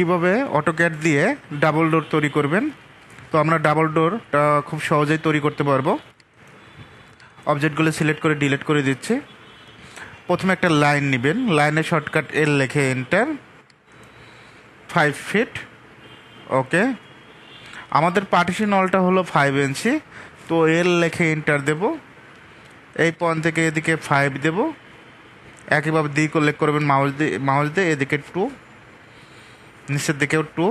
কীভাবে অটোক্যাড দিয়ে double door তৈরি করবেন? তো আমরা ডাবল ডোরটা খুব সহজেই তৈরি করতে পারব। অবজেক্টগুলো সিলেক্ট করে ডিলিট করে দিচ্ছি। প্রথমে একটা লাইন নেবেন। লাইনে শর্টকাট এল লেখে এন্টার ফাইভ ফিট ওকে আমাদের পার্টিশন অলটা হলো ফাইভ ইঞ্চি তো এল লেখে এন্টার দেব। এই পয়েন্ট থেকে এদিকে ফাইভ দেব। একইভাবে দিক উল্লেখ করবেন মাউস দিয়ে মাউস দিয়ে এদিকে টু নিচের দিকেও টু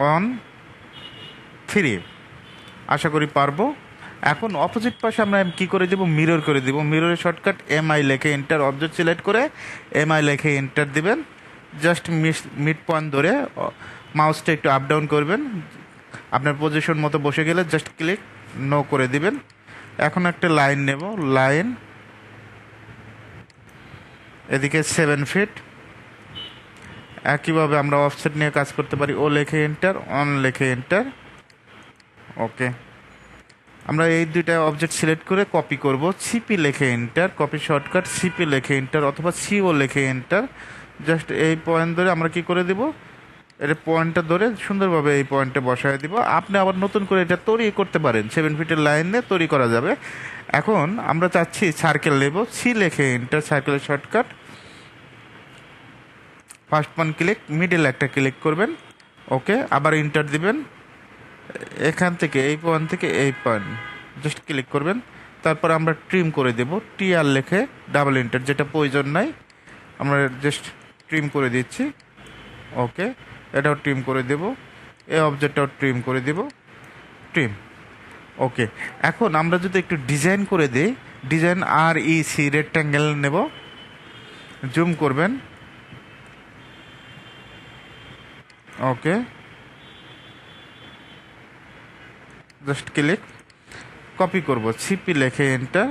ওয়ান থ্রি আশা করি পারব। এখন অপোজিট পাশে আমরা কি করে দেবো? মিরর করে দিব। মিররের শর্টকাট এম আই লেখে এন্টার অবজেক্ট সিলেক্ট করে এম আই লেখে এন্টার দিবেন। জাস্ট মিড পয়েন্ট ধরে মাউসটা একটু আপ ডাউন করবেন। আপনার পজিশন মতো বসে গেলে জাস্ট ক্লিক নো করে দিবেন। এখন একটা লাইন নেব। লাইন এদিকে সেভেন ফিট একইভাবে আমরা অফসেট নিয়ে কাজ করতে পারি। ও লেখে এন্টার অন লেখে এন্টার ওকে আমরা এই দুইটা অবজেক্ট সিলেক্ট করে কপি করব। সিপি লেখে এন্টার কপি শর্টকাট সিপি লেখে এন্টার অথবা সিও লেখে এন্টার জাস্ট এই পয়েন্ট ধরে আমরা কি করে দেব? এটা পয়েন্টটা ধরে সুন্দরভাবে এই পয়েন্টে বসায় দিব। আপনি আবার নতুন করে এটা তৈরি করতে পারেন। সেভেন ফিটের লাইন দিয়ে তৈরি করা যাবে। এখন আমরা চাচ্ছি সার্কেল নেব। সি লেখে এন্টার সার্কেলের shortcut first one click, middle একটা ক্লিক করবেন, ওকে, আবার ইন্টার দিবেন। এখান থেকে, এই পয়েন্ট থেকে এই পয়েন্ট, জাস্ট ক্লিক করবেন। তারপর আমরা ট্রিম করে দেব টি আর লেখে ডাবল ইন্টার যেটা প্রয়োজন নাই, আমরা জাস্ট ট্রিম করে দিচ্ছি, ওকে, এটাও ট্রিম করে দেব, এই অবজেক্টটাও ট্রিম করে দেব ট্রিম ওকে। এখন আমরা যদি একটু ডিজাইন করে দিই design R E C rectangle নেব জুম করবেন ওকে জাস্ট ক্লিক কপি করব। সিপি লেখে এন্টার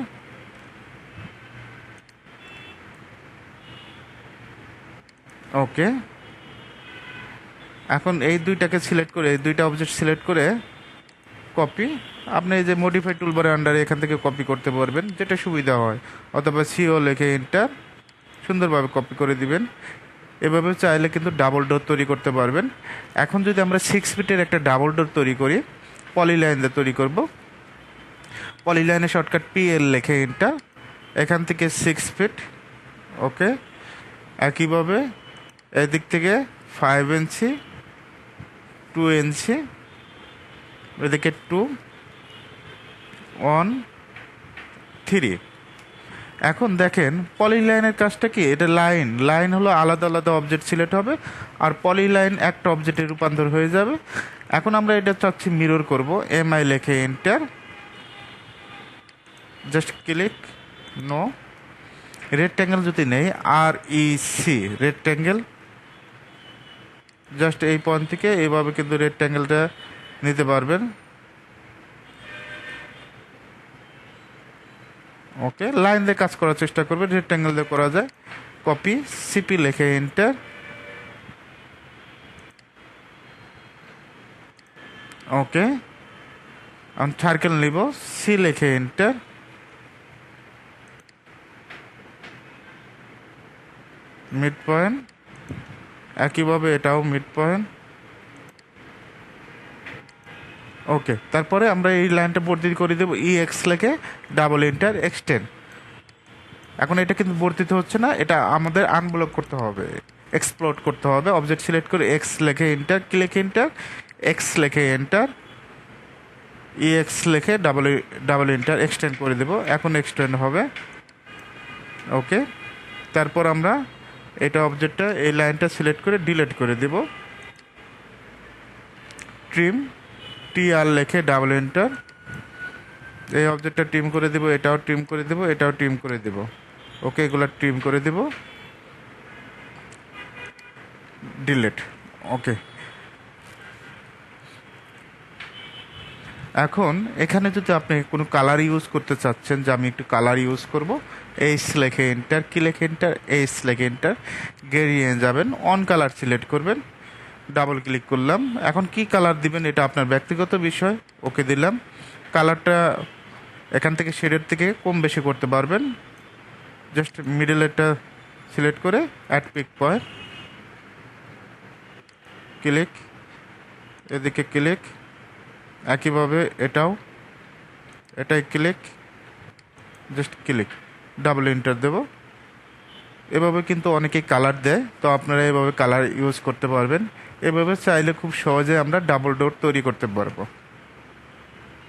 ওকে এখন এই দুইটাকে সিলেক্ট করে, এই দুইটা অবজেক্ট সিলেক্ট করে কপি আপনি এই যে মডিফাই টুলবারের আন্ডারে এখান থেকে কপি করতে পারবেন, যেটা সুবিধা হয়। অথবা সিও লেখে এন্টার সুন্দরভাবে কপি করে দিবেন। এভাবে চাইলে কিন্তু ডাবল ডোর তৈরি করতে পারবেন। এখন যদি আমরা সিক্স ফিটের একটা ডাবল ডোর তৈরি করি পলিলাইন দিয়ে তৈরি করব। পলিলাইনে শর্টকাট পিএল লেখে এন্টার এখান থেকে সিক্স ফিট ওকে একইভাবে এদিক থেকে ফাইভ ইঞ্চি টু ইঞ্চি এদিকে টু ওয়ান থ্রি এখন দেখেন পলিলাইনের কাজটা কি? এটা লাইন লাইন হলো আলাদা আলাদা অবজেক্ট সিলেক্ট হবে, আর পলিলাইন একটা অবজেক্টে রূপান্তর হয়ে যাবে। এখন আমরা এটা চাচ্ছি মিরর করব। এম আই লেখে enter just click no rectangle যদি নেই R E C rectangle just এই পয়েন্ট থেকে এইভাবে কিন্তু রেক্ট্যাঙ্গেলটা নিতে পারবেন। ওকে লাইন দিয়ে কাজ করার চেষ্টা করবেন রেক্ট্যাঙ্গেল দিয়ে করা যায়। কপি সিপি লেখে এন্টার ওকে আমি সার্কেল নিব সি লেখে এন্টার মিড পয়েন্ট একইভাবে এটাও মিড পয়েন্ট ওকে তারপরে আমরা এই লাইনটা বর্ধিত করে দেবো ই এক্স লেখে ডাবল ইন্টার এক্সটেন এখন এটা কিন্তু বর্ধিত হচ্ছে না, এটা আমাদের আনব্লক করতে হবে এক্সপ্লোর করতে হবে। অবজেক্ট সিলেক্ট করে এক্স লেখে ইন্টার কি লেখে ইন্টার এক্স লেখে এন্টার ই এক্স লেখে ডাবল ডাবল ইন্টার এক্সটেন্ড করে দেবো। এখন এক্সটেন্ড হবে। ওকে তারপর আমরা এটা অবজেক্টটা এই লাইনটা সিলেক্ট করে ডিলিট করে দেব। ট্রিম টি আর লেখে ডাবল এন্টার। এই অবজেক্টটা টিম করে দেব, এটাও টিম করে দেব, এটাও টিম করে দেব। ওকে এগুলো টিম করে দেব। ডিলেট ওকে এখন, এখানে যদি আপনি কোনো কালার ইউজ করতে চাচ্ছেন, যে আমি একটু কালার ইউজ করব এইস লেখে এন্টার কি লেখে এন্টার এইস লেখে এন্টার গেরিয়ে যাবেন অন কালার সিলেক্ট করবেন। ডাবল ক্লিক করলাম। এখন কি কালার দিবেন এটা আপনার ব্যক্তিগত বিষয়, ওকে দিলাম। কালারটা এখান থেকে শেডের থেকে কম বেশি করতে পারবেন। জাস্ট মিডলেরটা সিলেক্ট করে অ্যাড পিক পয়েন্ট ক্লিক এদিকে ক্লিক একইভাবে এটাও। এটাই click just click double enter দেব। এভাবে কিন্তু অনেকে কালার দেয়, তো আপনারা এভাবে কালার ইউজ করতে পারবেন। এভাবে চাইলে খুব সহজে আমরা ডাবল ডোর তৈরি করতে পারব।